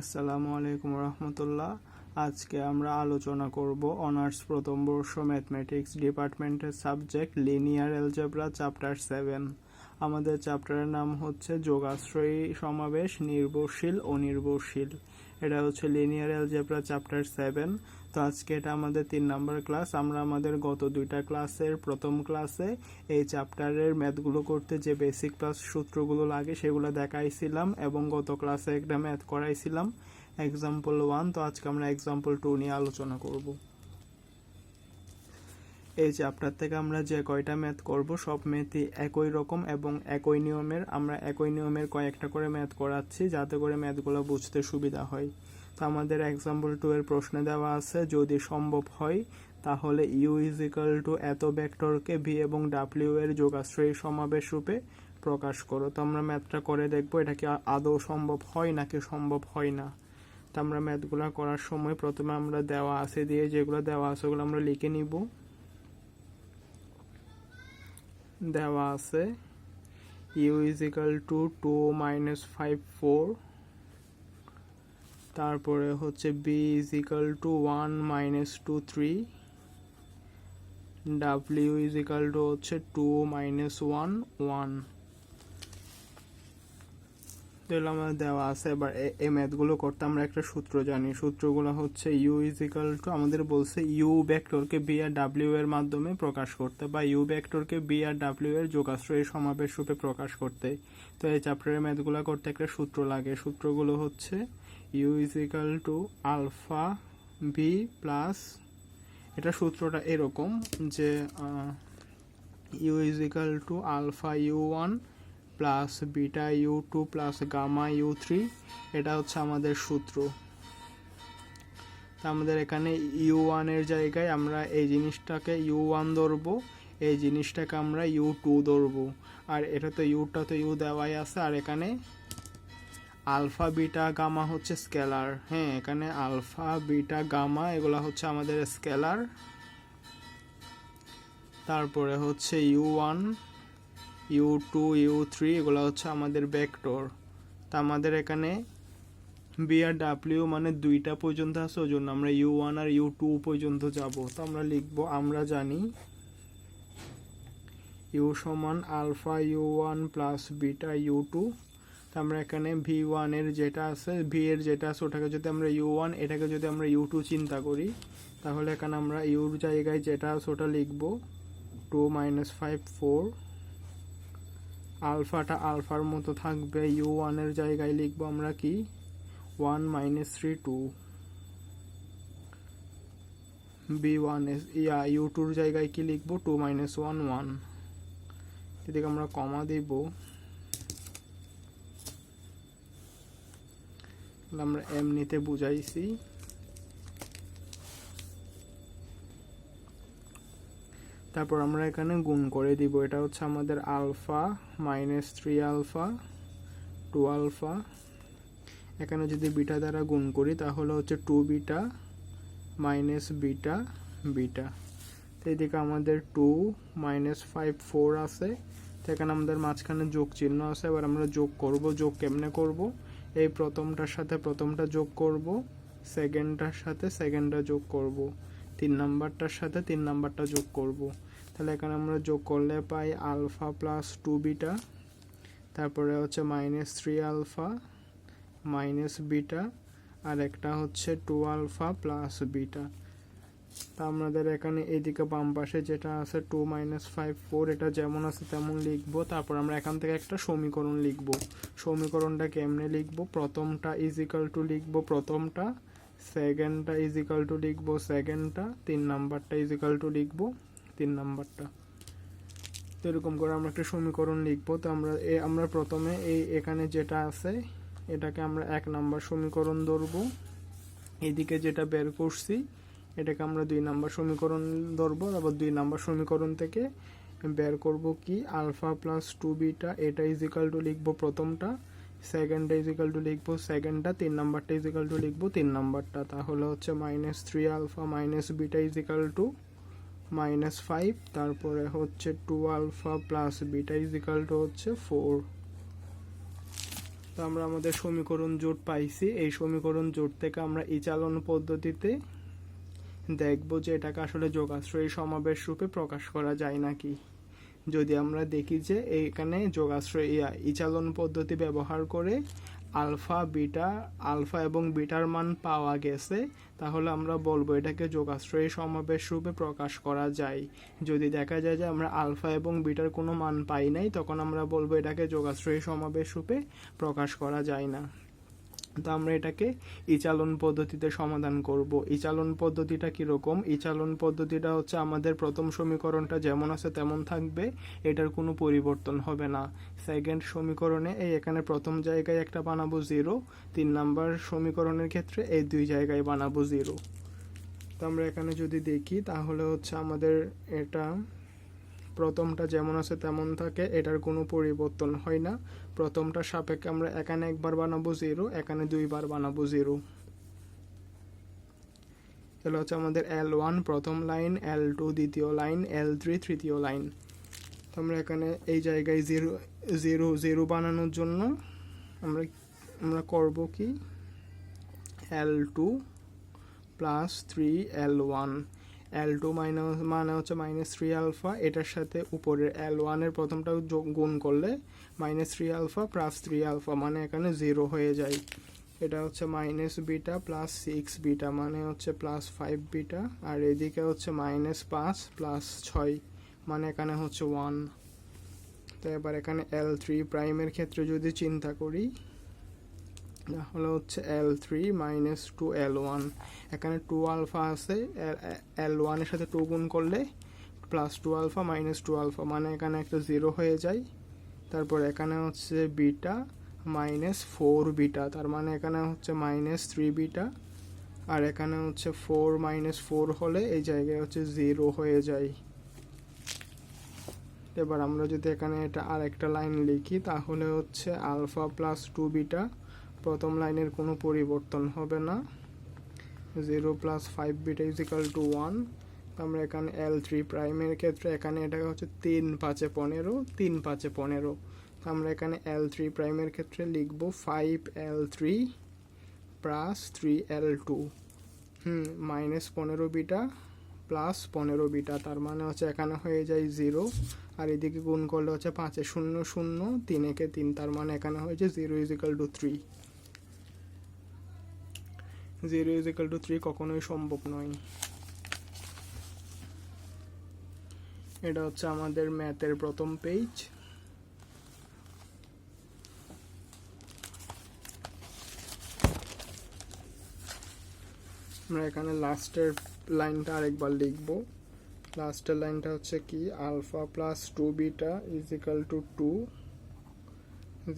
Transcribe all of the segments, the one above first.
আসসালামু আলাইকুম রহমতুল্লাহ। আজকে আমরা আলোচনা করব অনার্স প্রথম বর্ষ ম্যাথমেটিক্স ডিপার্টমেন্টের subject, linear algebra chapter seven. আমাদের চ্যাপ্টারের নাম হচ্ছে যোগাশ্রয়ী সমাবেশ, নির্ভরশীল অনির্ভরশীল নির্ভরশীল। এটা হচ্ছে লিনিয়ার অ্যালজেব্রা চ্যাপ্টার সেভেন তো আজকে এটা আমাদের তিন নম্বর ক্লাস আমরা আমাদের গত দুইটা ক্লাসের প্রথম ক্লাসে এই চ্যাপ্টারের ম্যাথগুলো করতে যে বেসিক ক্লাস সূত্রগুলো লাগে সেগুলো দেখাইছিলাম এবং গত ক্লাসে একটা ম্যাথ করাইছিলাম। এক্সাম্পল ওয়ান তো আজকে আমরা এক্সাম্পল টু নিয়ে আলোচনা করব। এই চ্যাপ্টার থেকে আমরা যে কয়টা ম্যাথ করব, সব ম্যাথই একই রকম এবং একই নিয়মের, আমরা একই নিয়মের কয়েকটা করে ম্যাথ করাচ্ছি যাতে করে ম্যাথগুলো বুঝতে সুবিধা হয়। তো আমাদের এক্সাম্পল টু এর প্রশ্নে দেওয়া আছে, যদি সম্ভব হয়, তাহলে ইউ ইজ ইকাল টু এত ভেক্টরকে ভি এবং ডাব্লিউ এর যোগাশ্রয়ী সমাবেশ রূপে প্রকাশ করো। তো আমরা ম্যাথটা করে দেখব, এটা কি আদৌ সম্ভব হয় নাকি সম্ভব হয় না। তো আমরা ম্যাথগুলো করার সময় প্রথমে আমরা দেওয়া আছে দিয়ে যেগুলো দেওয়া আছে ওগুলো আমরা লিখে নিব। দেওয়া আছে। U is equal to two minus five four তারপরে হচ্ছে v is equal to one minus two three W is equal to হচ্ছে টু মাইনাস ওয়ান ওয়ান আমাদের দেওয়া আছে, এবার এই ম্যাথগুলো করতে আমরা একটা সূত্র জানি। সূত্রগুলো হচ্ছে ইউ ইজ ইকাল টু আমাদের বলছে ইউ ভেক্টরকে বি আর ডাব্লিউ এর মাধ্যমে প্রকাশ করতে বা ইউ ভেক্টরকে বি আর ডাব্লিউ এর যোগাশ্রয়ী সমাবেশ রূপে প্রকাশ করতে। তো এই চ্যাপ্টারের ম্যাথগুলো করতে একটা সূত্র লাগে। সূত্রগুলো হচ্ছে u is equal to alpha v plus এটা সূত্রটা এরকম যে u is equal to alpha u one plus beta u two plus gamma u three, এটা হচ্ছে আমাদের সূত্র। তা আমাদের এখানে ইউ ওয়ানের জায়গায় আমরা এই জিনিসটাকে ইউ ওয়ান ধরবো, এই জিনিসটাকে আমরা ইউ টু ধরবো। আর এটা তো ইউটা তো ইউ দেওয়াই আছে, আর এখানে আলফা, বিটা, গামা হচ্ছে স্কেলার। হ্যাঁ এখানে আলফা, বিটা, গামা, এগুলো হচ্ছে আমাদের স্কেলার। তারপরে হচ্ছে u one u two u three এগুলো হচ্ছে আমাদের ভেক্টর তা আমাদের এখানে বি আর ডাব্লিউ মানে দুইটা পর্যন্ত আছে, ওই জন্য আমরা ইউ ওয়ান আর ইউ টু পর্যন্ত যাব। তো আমরা লিখব, আমরা জানি ইউ সমান alpha U one plus beta U two তো আমরা এখানে ভি ওয়ানের যেটা আছে ভি এর যেটা আছে, ওটাকে যদি আমরা ইউ ওয়ান এটাকে যদি আমরা ইউ টু চিন্তা করি, তাহলে এখানে আমরা ইউর জায়গায় যেটা আছে, ওটা লিখব। টু মাইনাস ফাইভ ফোর আলফাটা আলফার মতো থাকবে। ইউ ওয়ানের জায়গায় লিখব আমরা কি? One minus three two B one S yeah you টুর জায়গায় কি লিখব? টু মাইনাস ওয়ান ওয়ান এদিকে আমরা কমা দিব। আমরা এমনিতে বুঝাইছি। তারপর আমরা এখানে গুণ করে দিব। এটা হচ্ছে আমাদের alpha minus three alpha two alpha. এখানে যদি বিটা দ্বারা গুণ করি, তাহলে হচ্ছে two beta minus beta beta. তো এদিকে আমাদের টু মাইনাস ফাইভ ফোর আছে। তো এখানে আমাদের মাঝখানে যোগ চিহ্ন আছে। এবার আমরা যোগ করব, যোগ কেমনে করব? এই প্রথমটার সাথে প্রথমটা যোগ করব, সেকেন্ডটার সাথে সেকেন্ডটা যোগ করব। তিন নাম্বারটার সাথে তিন নাম্বারটা যোগ করব। তাহলে এখানে আমরা যোগ করলে পাই আলফা প্লাস টু বিটা। তারপরে হচ্ছে minus three alpha, minus beta, আর একটা হচ্ছে টু আলফা প্লাস বিটা। তা আমাদের এখানে এদিকে বাম পাশে যেটা আছে টু মাইনাস ফাইভ ফোর, এটা যেমন আছে তেমন লিখব। তারপর আমরা এখান থেকে একটা সমীকরণ লিখব। সমীকরণটা কেমনে লিখব? প্রথমটা ইজিক্যাল টু লিখব প্রথমটা সেকেন্ডটা ইজিক্যাল টু লিখব সেকেন্ডটা তিন নাম্বারটা ইজিক্যাল টু লিখব। তিন নাম্বারটা। তো এরকম করে আমরা একটা সমীকরণ লিখব। তো আমরা এ, আমরা প্রথমে এই, এখানে যেটা আছে, এটাকে আমরা এক নাম্বার সমীকরণ ধরবো। এদিকে যেটা বের করছি, এটাকে আমরা দুই নাম্বার সমীকরণ ধরবো। তারপর দুই নাম্বার সমীকরণ থেকে বের করব কি? আলফা প্লাস টু বিটা, এটা ইজিক্যাল টু লিখব প্রথমটা সেকেন্ডটা ইজিক্যাল টু লিখব সেকেন্ডটা তিন নাম্বারটা ইজিক্যাল টু লিখব তিন নাম্বারটা। তাহলে হচ্ছে minus three alpha minus beta is equal to minus five তারপরে হচ্ছে two alpha plus beta is equal to হচ্ছে ফোর তো আমরা আমাদের সমীকরণ জোট পাইছি। এই সমীকরণ জোট থেকে আমরা ইচালন পদ্ধতিতে দেখব যে এটাকে আসলে যোগাশ্রয়ী সমাবেশ রূপে প্রকাশ করা যায় নাকি। যদি আমরা দেখি যে এইখানে যোগাশ্রয় ইচালন পদ্ধতি ব্যবহার করে আলফা, বিটা, আলফা এবং বিটার মান পাওয়া গেছে, তাহলে আমরা বলব এটাকে যোগাশ্রয়ী সমাবেশ রূপে প্রকাশ করা যায়। যদি দেখা যায় যে আমরা আলফা এবং বিটার কোনো মান পাই নাই, তখন আমরা বলব এটাকে যোগাশ্রয়ী সমাবেশ রূপে প্রকাশ করা যায় না। তো আমরা এটাকে ইচালন পদ্ধতিতে সমাধান করব। ইচালন পদ্ধতিটা কীরকম? ইচালন পদ্ধতিটা হচ্ছে আমাদের প্রথম সমীকরণটা যেমন আছে তেমন থাকবে, এটার কোনো পরিবর্তন হবে না। সেকেন্ড সমীকরণে এই এখানে প্রথম জায়গায় একটা বানাবো জিরো তিন নাম্বার সমীকরণের ক্ষেত্রে এই দুই জায়গায় বানাবো জিরো তো আমরা এখানে যদি দেখি, তাহলে হচ্ছে আমাদের এটা প্রথমটা যেমন আছে তেমন থাকে, এটার কোনো পরিবর্তন হয় না। প্রথমটা সাপেক্ষে আমরা এখানে একবার বানাবো জিরো এখানে দুইবার বানাবো জিরো তাহলে হচ্ছে আমাদের এল ওয়ান প্রথম লাইন এল টু দ্বিতীয় লাইন এল থ্রি তৃতীয় লাইন তো আমরা এখানে এই জায়গায় জিরো জিরো জিরো বানানোর জন্য আমরা আমরা করব কি? L two plus three L one L two minus মানে হচ্ছে মাইনাস থ্রি আলফা এটার সাথে উপরের এল ওয়ানের প্রথমটা যোগ, গুণ করলে minus three alpha plus three alpha মানে এখানে জিরো হয়ে যায়। এটা হচ্ছে minus beta plus six beta মানে হচ্ছে প্লাস ফাইভ বিটা আর এদিকে হচ্ছে মাইনাস পাঁচ প্লাস ছয় মানে এখানে হচ্ছে ওয়ান তো এবার এখানে এল থ্রি প্রাইমের ক্ষেত্রে যদি চিন্তা করি তাহলে হচ্ছে L three minus two L one এখানে টু আলফা আছে এল ওয়ানের সাথে টু গুণ করলে plus two alpha minus two alpha মানে এখানে একটা জিরো হয়ে যায়। তারপর এখানে হচ্ছে বিটা মাইনাস ফোর বিটা তার মানে এখানে হচ্ছে মাইনাস থ্রি বিটা আর এখানে হচ্ছে ফোর মাইনাস ফোর হলে এই জায়গায় হচ্ছে জিরো হয়ে যায়। এবার আমরা যদি এখানে এটা আর একটা লাইন লিখি, তাহলে হচ্ছে আলফা প্লাস টু বিটা প্রথম লাইনের কোনো পরিবর্তন হবে না। Zero plus five beta is equal to one আমরা এখানে এল থ্রি প্রাইমের ক্ষেত্রে এখানে এটা হচ্ছে তিন পাঁচে পনেরো, তিন পাঁচে পনেরো। আমরা এখানে এল থ্রি প্রাইমের ক্ষেত্রে লিখব five L three plus three L two hmm minus পনেরো বিটা প্লাস পনেরো বিটা তার মানে হচ্ছে এখানে হয়ে যায় জিরো আর এদিকে গুণ করলে হচ্ছে পাঁচে শূন্য শূন্য তিন একে তিন, তার মানে এখানে হয়েছে zero is equal to three zero is equal to three কখনোই সম্ভব নয়। এটা হচ্ছে আমাদের ম্যাথের প্রথম পেজ আমরা এখানে লাস্টের লাইনটা আরেকবার লিখব। লাস্টের লাইনটা হচ্ছে কি? Alpha plus two beta is equal to two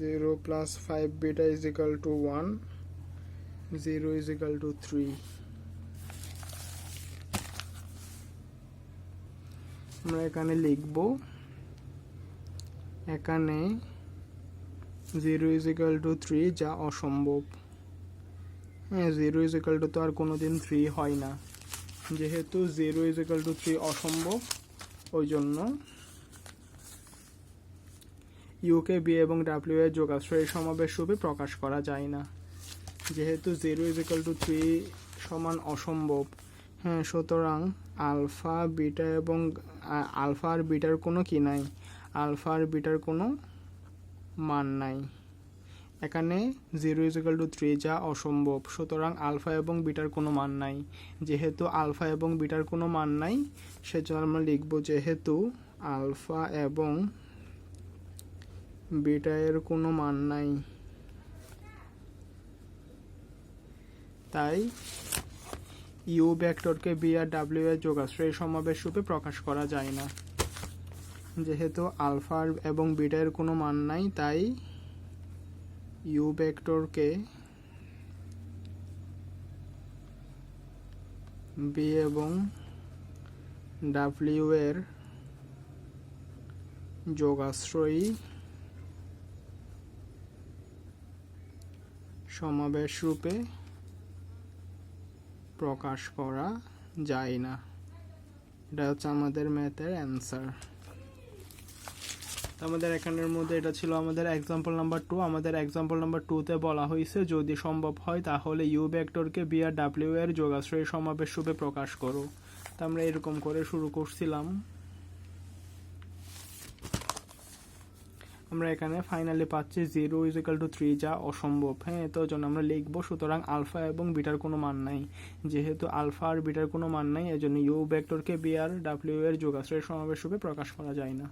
zero plus five beta is equal to one zero is equal to three আমরা এখানে লিখব, এখানে zero is equal to three যা অসম্ভব। হ্যাঁ জিরো ইজ ইকাল টু তো আর কোনো দিন থ্রি হয় না। যেহেতু zero is equal to three অসম্ভব, ওই জন্য ইউকে বি এবং ডাব্লিউ এর যোগাশ্রয় সমাবেশ রূপে প্রকাশ করা যায় না। যেহেতু zero is equal to three সমান অসম্ভব হ্যাঁ সুতরাং আলফা বিটা এবং আলফা আর বিটার কোনো কি নাই? আলফা আর বিটার কোনো মান নাই। এখানে জিরো ইজিক্যাল টু থ্রি যা অসম্ভব, সুতরাং আলফা এবং বিটার কোনো মান নাই। যেহেতু আলফা এবং বিটার কোনো মান নাই, সেজন্য আমরা লিখব যেহেতু আলফা এবং বিটা এর কোনো মান নাই। তাই ইউ ভেক্টরকে বি আর ডাব্লিউ এর যোগাশ্রয় সমাবেশ রূপে প্রকাশ করা যায় না। যেহেতু আলফা এবং বিটার কোনো মান নাই, তাই ইউ ভেক্টরকে বি এবং ডাব্লিউ এর যোগাশ্রয়ী সমাবেশ রূপে প্রকাশ করা যায় না। এটা হচ্ছে আমাদের ম্যাথের অ্যান্সার। আমাদের এখানের মধ্যে এটা ছিল আমাদের এক্সাম্পল নাম্বার টু আমাদের এক্সাম্পল নাম্বার টুতে বলা হয়েছে, যদি সম্ভব হয় তাহলে ইউ ভেক্টরকে বি আর ডাব্লিউ এর যোগাশ্রয় সমাবেশ রূপে প্রকাশ করো। তা আমরা এরকম করে শুরু করছিলাম। আমরা এখানে ফাইনালি পাচ্ছি zero is equal to three যা অসম্ভব। হ্যাঁ তো জন্য আমরা লিখব, সুতরাং আলফা এবং বিটার কোনো মান নাই। যেহেতু আলফা আর বিটার কোনো মান নাই, এজন্য ইউ ভেক্টরকে বি আর ডাব্লিউ এর যোগাশ্রয়ের সমাবেশ রূপে প্রকাশ করা যায় না।